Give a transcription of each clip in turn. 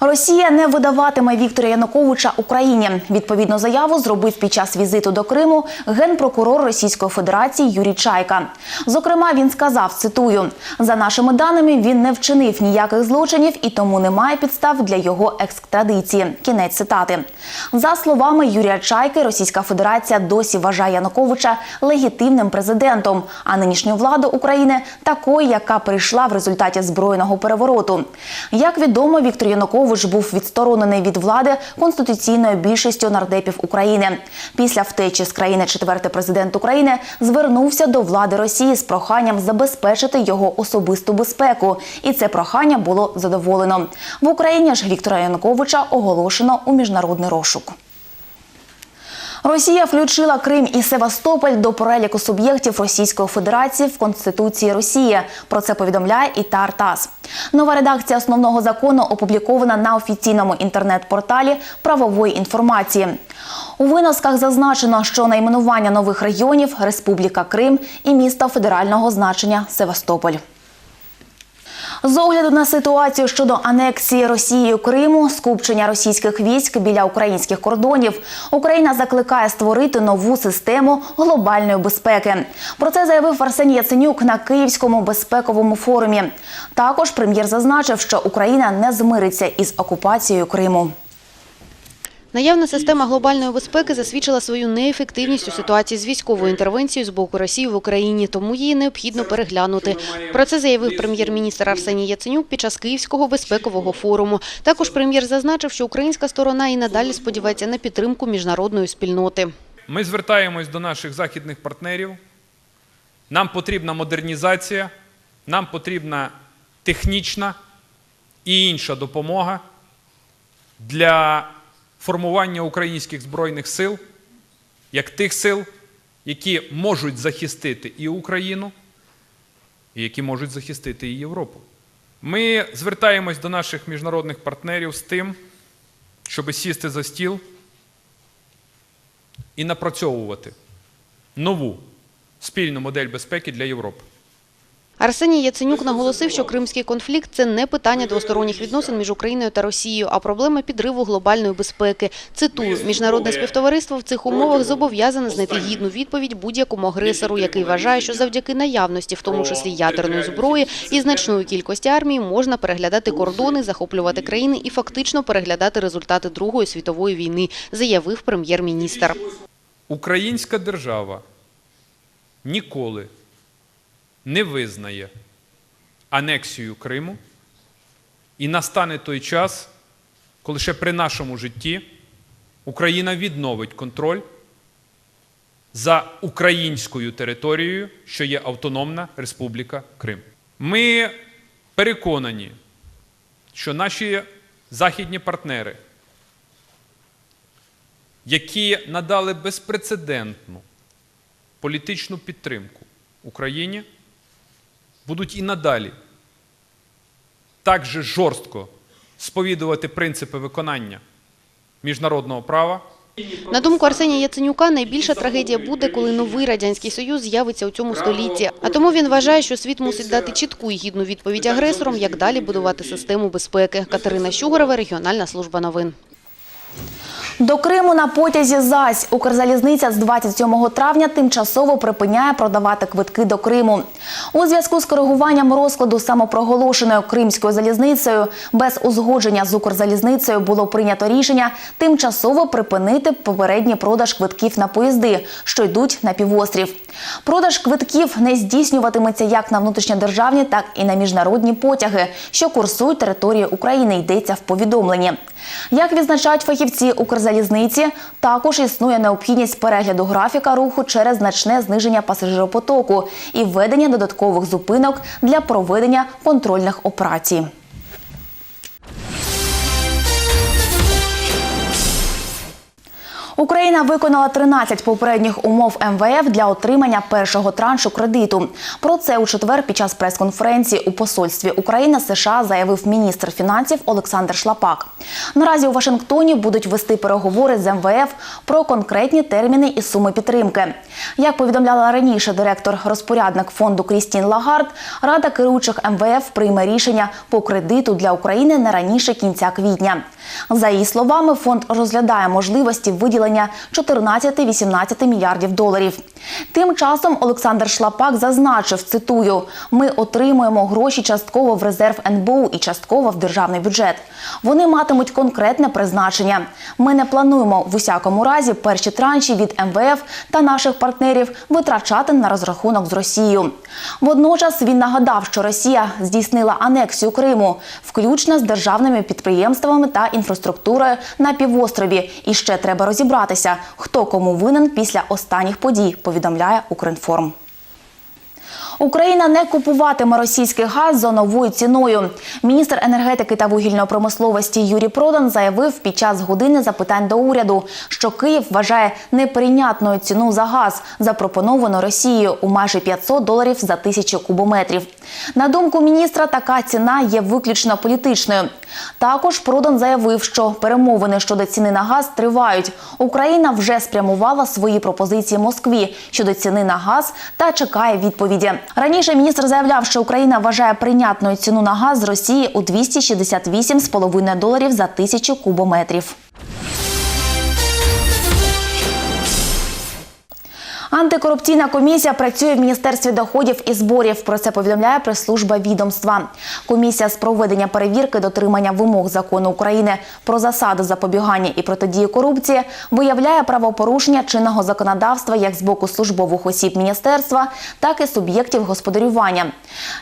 Росія не видаватиме Віктора Януковича Україні. Відповідну заяву зробив під час візиту до Криму генпрокурор Російської Федерації Юрій Чайка. Зокрема, він сказав: цитую: за нашими даними, він не вчинив ніяких злочинів і тому немає підстав для його екстрадиції. Кінець цитати. За словами Юрія Чайки, Російська Федерація досі вважає Януковича легітимним президентом, а нинішню владу України такою, яка прийшла в результаті збройного перевороту. Як відомо, Віктор Янукович був відсторонений від влади конституційною більшістю нардепів України. Після втечі з країни четвертий президент України звернувся до влади Росії з проханням забезпечити його особисту безпеку, і це прохання було задоволено. В Україні ж Віктора Януковича оголошено у міжнародний розшук. Росія включила Крим і Севастополь до переліку суб'єктів Російської Федерації в Конституції Росії. Про це повідомляє і ТАРТАС. Нова редакція основного закону опублікована на офіційному інтернет-порталі правової інформації. У виносках зазначено, що найменування нових регіонів Республіка Крим і міста федерального значення Севастополь. З огляду на ситуацію щодо анексії Росією Криму, скупчення російських військ біля українських кордонів, Україна закликає створити нову систему глобальної безпеки. Про це заявив Арсеній Яценюк на Київському безпековому форумі. Також прем'єр зазначив, що Україна не змириться із окупацією Криму. Наявна система глобальної безпеки засвідчила свою неефективність у ситуації з військовою інтервенцією з боку Росії в Україні, тому її необхідно переглянути. Про це заявив прем'єр-міністр Арсеній Яценюк під час Київського безпекового форуму. Також прем'єр зазначив, що українська сторона і надалі сподівається на підтримку міжнародної спільноти. Ми звертаємось до наших західних партнерів. Нам потрібна модернізація, нам потрібна технічна і інша допомога для формування українських збройних сил, як тих сил, які можуть захистити і Україну, і які можуть захистити і Європу. Ми звертаємось до наших міжнародних партнерів з тим, щоб сісти за стіл і напрацьовувати нову спільну модель безпеки для Європи. Арсеній Яценюк наголосив, що кримський конфлікт – це не питання двосторонніх відносин між Україною та Росією, а проблема підриву глобальної безпеки. Цитую, міжнародне співтовариство в цих умовах зобов'язане знайти гідну відповідь будь-якому агресору, який вважає, що завдяки наявності, в тому числі ядерної зброї і значної кількості армії, можна переглядати кордони, захоплювати країни і фактично переглядати результати Другої світової війни, заявив прем'єр-міністр. Українська держава ніколи не визнає анексію Криму, і настане той час, коли ще при нашому житті Україна відновить контроль за українською територією, що є Автономна Республіка Крим. Ми переконані, що наші західні партнери, які надали безпрецедентну політичну підтримку Україні, будуть і надалі так же жорстко сповідувати принципи виконання міжнародного права. На думку Арсенія Яценюка, найбільша трагедія буде, коли новий Радянський Союз з'явиться у цьому столітті. А тому він вважає, що світ мусить дати чітку і гідну відповідь агресорам, як далі будувати систему безпеки. Катерина Щугорова, Регіональна служба новин. До Криму на потязі ЗАЗь Укрзалізниця з 27 травня тимчасово припиняє продавати квитки до Криму. У зв'язку з коригуванням розкладу самопроголошеною Кримською залізницею без узгодження з Укрзалізницею було прийнято рішення тимчасово припинити попередній продаж квитків на поїзди, що йдуть на півострів. Продаж квитків не здійснюватиметься як на внутрішньодержавні, так і на міжнародні потяги, що курсують територією України, йдеться в повідомленні. Як відзначають фахівці Укрзалізниці, також існує необхідність перегляду графіка руху через значне зниження пасажиропотоку і введення додаткових зупинок для проведення контрольних операцій. Україна виконала 13 попередніх умов МВФ для отримання першого траншу кредиту. Про це у четвер під час прес-конференції у посольстві України США заявив міністр фінансів Олександр Шлапак. Наразі у Вашингтоні будуть вести переговори з МВФ про конкретні терміни і суми підтримки. Як повідомляла раніше директор-розпорядник фонду Крістін Лагард, Рада керуючих МВФ прийме рішення по кредиту для України не раніше кінця квітня. За її словами, фонд розглядає можливості виділення 14-18 мільярдів доларів. Тим часом Олександр Шлапак зазначив, цитую, ми отримуємо гроші частково в резерв НБУ і частково в державний бюджет. Вони матимуть конкретне призначення. Ми не плануємо в усякому разі перші транші від МВФ та наших партнерів витрачати на розрахунок з Росією. Водночас він нагадав, що Росія здійснила анексію Криму, включно з державними підприємствами та інфраструктурою на півострові. І ще треба розібратися, хто кому винен після останніх подій, повідомляє Укрінформ. Україна не купуватиме російський газ за новою ціною. Міністр енергетики та вугільної промисловості Юрій Продан заявив під час години запитань до уряду, що Київ вважає неприйнятною ціну за газ, запропоновану Росією у майже 500 доларів за тисячу кубометрів. На думку міністра, така ціна є виключно політичною. Також Продан заявив, що перемовини щодо ціни на газ тривають. Україна вже спрямувала свої пропозиції Москві щодо ціни на газ та чекає відповіді. Раніше міністр заявляв, що Україна вважає прийнятною ціну на газ з Росії у 268,5 доларів за тисячу кубометрів. Антикорупційна комісія працює в Міністерстві доходів і зборів. Про це повідомляє прес-служба відомства. Комісія з проведення перевірки дотримання вимог закону України про засади запобігання і протидії корупції виявляє правопорушення чинного законодавства як з боку службових осіб міністерства, так і суб'єктів господарювання.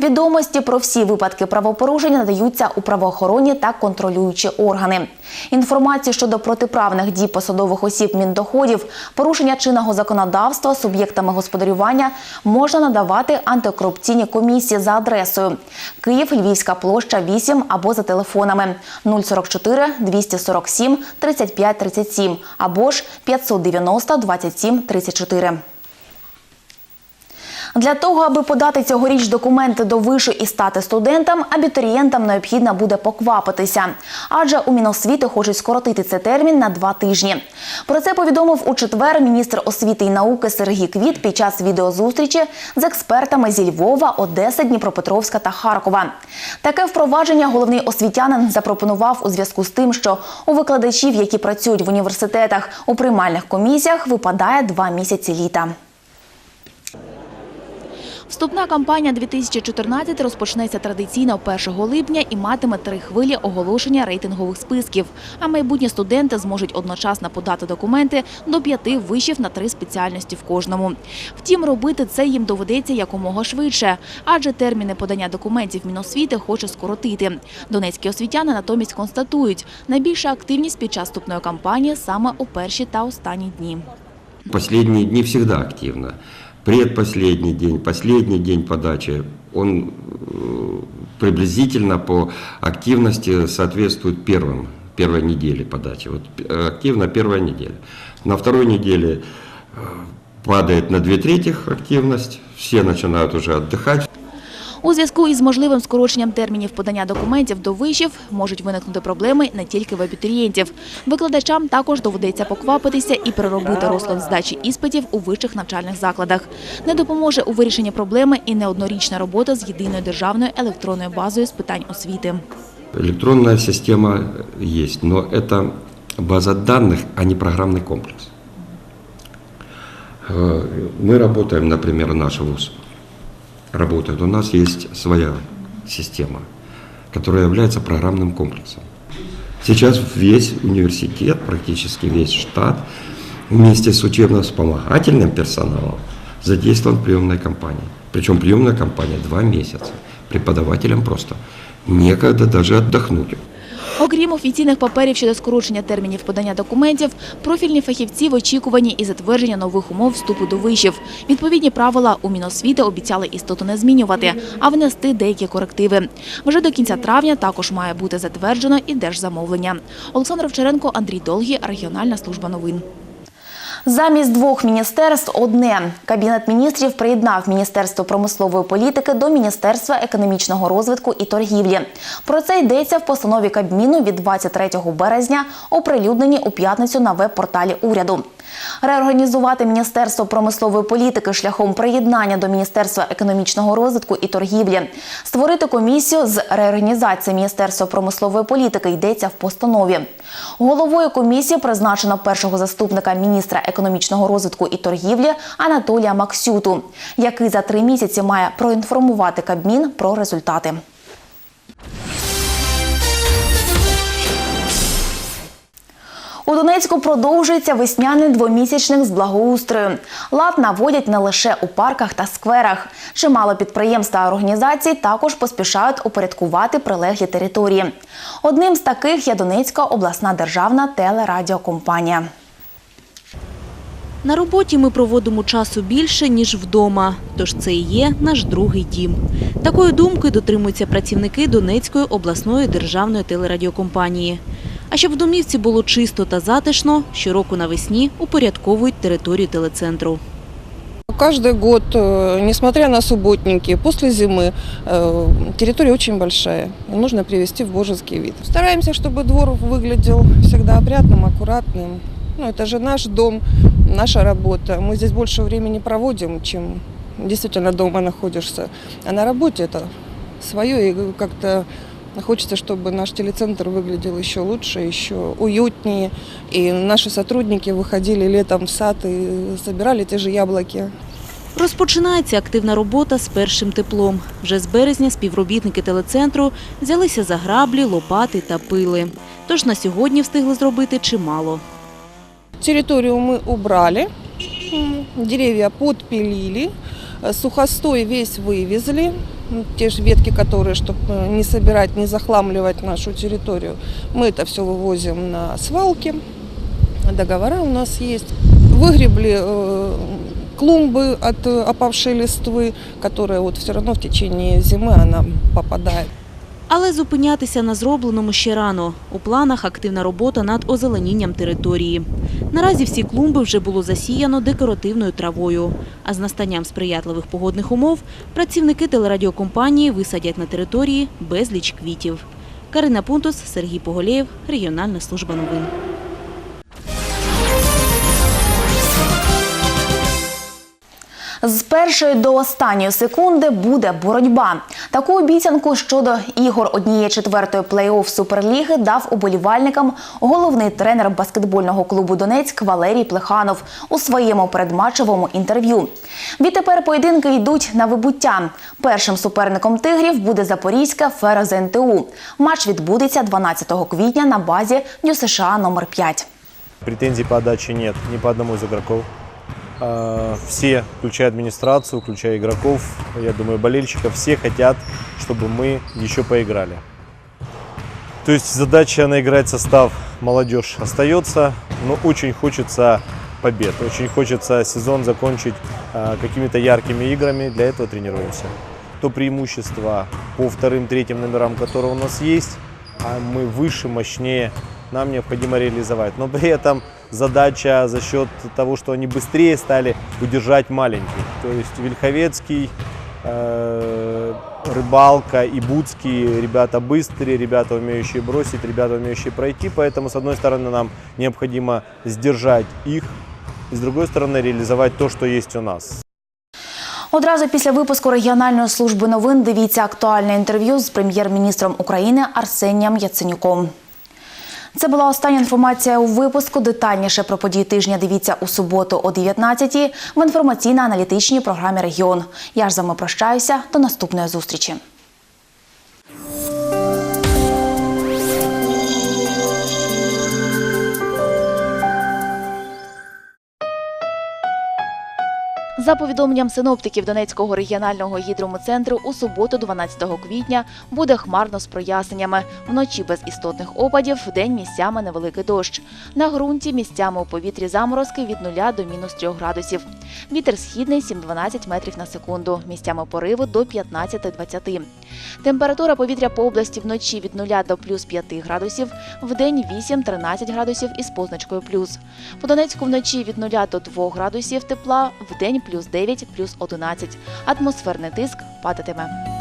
Відомості про всі випадки правопорушення надаються у правоохоронні та контролюючі органи. Інформацію щодо протиправних дій посадових осіб міндоходів, порушення чинного законодавства суб'єктами господарювання можна надавати антикорупційні комісії за адресою Київ, Львівська площа 8 або за телефонами 044 247 35 37 або ж 590 27 34. Для того, аби подати цьогоріч документи до вишу і стати студентом, абітурієнтам необхідно буде поквапитися. Адже у Міносвіти хочуть скоротити цей термін на два тижні. Про це повідомив у четвер міністр освіти і науки Сергій Квіт під час відеозустрічі з експертами зі Львова, Одеси, Дніпропетровська та Харкова. Таке впровадження головний освітянин запропонував у зв'язку з тим, що у викладачів, які працюють в університетах у приймальних комісіях, випадає два місяці літа. Вступна кампанія 2014 розпочнеться традиційно 1 липня і матиме три хвилі оголошення рейтингових списків. А майбутні студенти зможуть одночасно подати документи до п'яти вишів на три спеціальності в кожному. Втім, робити це їм доведеться якомога швидше, адже терміни подання документів Міносвіти хоче скоротити. Донецькі освітяни натомість констатують, найбільша активність під час вступної кампанії саме у перші та останні дні. Последние дни всегда активно. Предпоследний день, последний день подачи, он э, приблизительно по активности соответствует первым, первой неделе подачи. Вот э, активно первая неделя. На второй неделе э, падает на две третьих активность, все начинают уже отдыхать. У зв'язку із можливим скороченням термінів подання документів до вишів можуть виникнути проблеми не тільки в абітурієнтів. Викладачам також доведеться поквапитися і переробити розклад здачі іспитів у вищих навчальних закладах. Не допоможе у вирішенні проблеми і неоднорічна робота з єдиною державною електронною базою з питань освіти. Электронная система есть, но это база данных, а не программный комплекс. Э, Мы работаем, например, наш вуз работает. У нас есть своя система, которая является программным комплексом. Сейчас весь университет, практически весь штат, вместе с учебно-вспомогательным персоналом задействован в приемной кампании. Причем приемная кампания два месяца. Преподавателям просто некогда даже отдохнуть. Окрім офіційних паперів щодо скорочення термінів подання документів, профільні фахівці в очікуванні і затвердження нових умов вступу до вишів. Відповідні правила у Міносвіти обіцяли істоту не змінювати, а внести деякі корективи. Вже до кінця травня також має бути затверджено і держзамовлення. Олександр Овчаренко, Андрій Долгі, регіональна служба новин. Замість двох міністерств одне. Кабінет міністрів приєднав Міністерство промислової політики до Міністерства економічного розвитку і торгівлі. Про це йдеться в постанові Кабміну від 23 березня, оприлюдненій у п'ятницю на веб-порталі уряду. Реорганізувати Міністерство промислової політики шляхом приєднання до Міністерства економічного розвитку і торгівлі, створити комісію з реорганізації Міністерства промислової політики йдеться в постанові. Головою комісії призначено першого заступника міністра економічного розвитку і торгівлі Анатолія Максюту, який за три місяці має проінформувати Кабмін про результати. У Донецьку продовжується весняний двомісячник з благоустрою. Лад наводять не лише у парках та скверах. Чимало підприємств та організацій також поспішають упорядкувати прилеглі території. Одним з таких є Донецька обласна державна телерадіокомпанія. На роботі ми проводимо часу більше, ніж вдома, тож це і є наш другий дім. Такої думки дотримуються працівники Донецької обласної державної телерадіокомпанії. А щоб в домівці було чисто та затишно, щороку навесні упорядковують територію телецентру. Каждый год, э, несмотря на субботники, после зимы, э, территория очень большая. и Нужно привести в божеский вид. Стараемся, чтобы двор выглядел всегда опрятным, аккуратным. Ну, это же наш дом, наша работа. Мы здесь больше времени проводим, чем действительно дома находишься. А на работе это свое, и как-то хочется, чтобы наш телецентр выглядел еще лучше, еще уютнее. И наши сотрудники выходили летом в сад и собирали те же яблоки. Розпочинається активна робота з першим теплом. Вже з березня співробітники телецентру взялися за граблі, лопати та пили. Тож на сьогодні встигли зробити чимало. Территорию мы убрали, м, деревья подпилили, э, сухостой весь вывезли, м, те же ветки, которые, чтобы не собирать, не захламливать нашу территорию. Мы это все вывозим на свалки, договора у нас есть. Выгребли э, клумбы от э, опавшей листвы, которая вот все равно в течение зимы она попадает. Але зупинятися на зробленому ще рано. У планах активна робота над озеленінням території. Наразі всі клумби вже було засіяно декоративною травою. А з настанням сприятливих погодних умов працівники телерадіокомпанії висадять на території безліч квітів. Карина Пунтус, Сергій Поголєєв, Регіональна служба новин. З першої до останньої секунди буде боротьба. Таку обіцянку щодо ігор однієї четвертої плей-офф Суперліги дав уболівальникам головний тренер баскетбольного клубу Донецьк Валерій Плеханов у своєму передматчевому інтерв'ю. Відтепер поєдинки йдуть на вибуття. Першим суперником тигрів буде Запорізька Фера ЗНТУ. Матч відбудеться 12 квітня на базі ДЮСШ номер 5. Претензий по отдаче нет ни по одному из игроков. А, Все, включая администрацию, включая игроков, я думаю, болельщиков, все хотят, чтобы мы еще поиграли. То есть задача наиграть состав молодежь остается, но очень хочется побед, очень хочется сезон закончить а, какими-то яркими играми, для этого тренируемся. То преимущество по вторым, третьим номерам, которые у нас есть, а мы выше, мощнее, нам необходимо реализовать. Но при этом задача за счет того, что они быстрее стали удержать маленьких. То есть Вельховецкий, э, Рыбалка и Буцкий, ребята быстрые, ребята умеющие бросить, ребята умеющие пройти. Поэтому, с одной стороны, нам необходимо сдержать их, и с другой стороны, реализовать то, что есть у нас. Одразу після випуску регіональної служби новин дивіться актуальне інтерв'ю з прем'єр-міністром України Арсенієм Яценюком. Це була остання інформація у випуску. Детальніше про події тижня дивіться у суботу о 19-й в інформаційно-аналітичній програмі Регіон. Я ж з вами прощаюся. До наступної зустрічі. За повідомленням синоптиків Донецького регіонального гідромецентру, у суботу, 12 квітня, буде хмарно з проясненнями. Вночі без істотних опадів, вдень місцями невеликий дощ. На ґрунті місцями у повітрі заморозки від 0 до мінус 3 градусів. Вітер східний 7-12 метрів на секунду, місцями пориви до 15-20. Температура повітря по області вночі від 0 до плюс 5 градусів, вдень 8-13 градусів із позначкою плюс. По Донецьку вночі від 0 до 2 градусів тепла, вдень плюс 9, плюс 11. Атмосферний тиск падатиме.